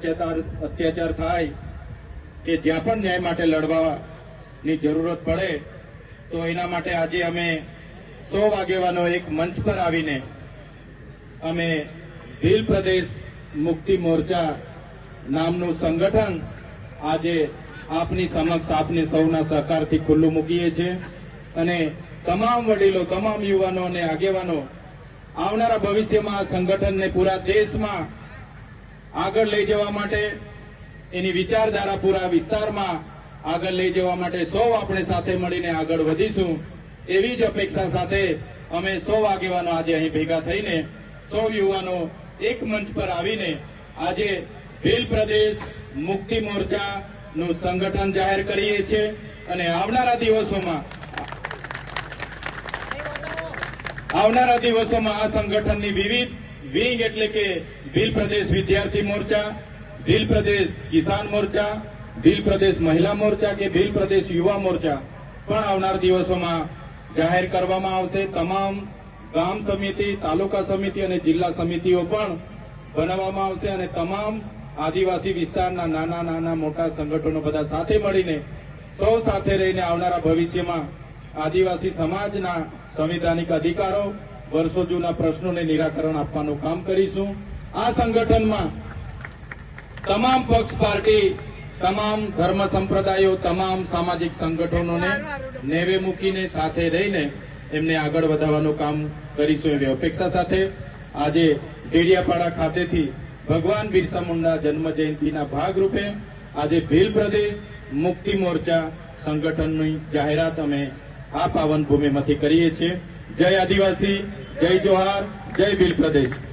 અત્યાચાર થાય કે જ્યાં પણ ન્યાય માટે લડવાની જરૂરત પડે, તો એના માટે આજે અમે સો આગેવાનો એક મંચ પર આવીને અમે ભીલ પ્રદેશ મુક્તિ મોરચા નામનું સંગઠન આજે આપની સમક્ષ આપની સૌના સહકારથી ખુલ્લું મૂકીએ છીએ. અને તમામ વડીલો, તમામ યુવાનો અને આગેવાનો, આવનારા ભવિષ્યમાં આ સંગઠનને પૂરા દેશમાં આગળ લઈ જવા માટે એની વિચારધારા પૂરા વિસ્તારમાં આગળ લઈ જવા માટે સૌ આપણે સાથે મળીને આગળ વધીશું. એવી જ અપેક્ષા સાથે અમે સૌ આગેવાનો આજે અહીં ભેગા થઈને, સૌ યુવાનો એક મંચ પર આવીને આજે ભીલ પ્રદેશ મુક્તિ મોરચા નું સંગઠન જાહેર કરીએ છીએ અને આવનારા દિવસોમાં આવનારા દિવસોમાં આ સંગઠનની વિવિધ વિંગ એટલે કે ભીલ પ્રદેશ વિદ્યાર્થી મોરચા ભીલ પ્રદેશ કિસાન મોરચા ભીલ પ્રદેશ મહિલા મોરચા કે ભીલ પ્રદેશ યુવા મોરચા પણ આવનાર દિવસોમાં જાહેર કરવામાં આવશે. તમામ ગામ સમિતિ, તાલુકા સમિતિ અને જિલ્લા સમિતિઓ પણ બનાવવામાં આવશે અને તમામ આદિવાસી વિસ્તારના નાના નાના મોટા સંગઠનો બધા સાથે મળીને સૌ સાથે રહીને આવનારા ભવિષ્યમાં આદિવાસી સમાજના સંવિધાનિક અધિકારો વર્ષો જૂના પ્રશ્નોને નિરાકરણ આપવાનું કામ કરીશું. આ સંગઠનમાં તમામ પક્ષ પાર્ટી તમામ ધર્મ સંપ્રદાયો તમામ સામાજિક સંગઠનોને નેવે મૂકીને સાથે રહીને એમને આગળ વધારવાનું કામ કરીશું એવી અપેક્ષા સાથે. આજે ડેડિયાપાડા ખાતેથી ભગવાન બિરસા મુંડા જન્મ જયંતિના ભાગરૂપે આજે ભીલ પ્રદેશ મુક્તિ મોરચા સંગઠનની જાહેરાત અમે આ પાવન ભૂમિમાંથી કરીએ છીએ. જય આદિવાસી જય જોહાર જય બિલ પ્રદેશ.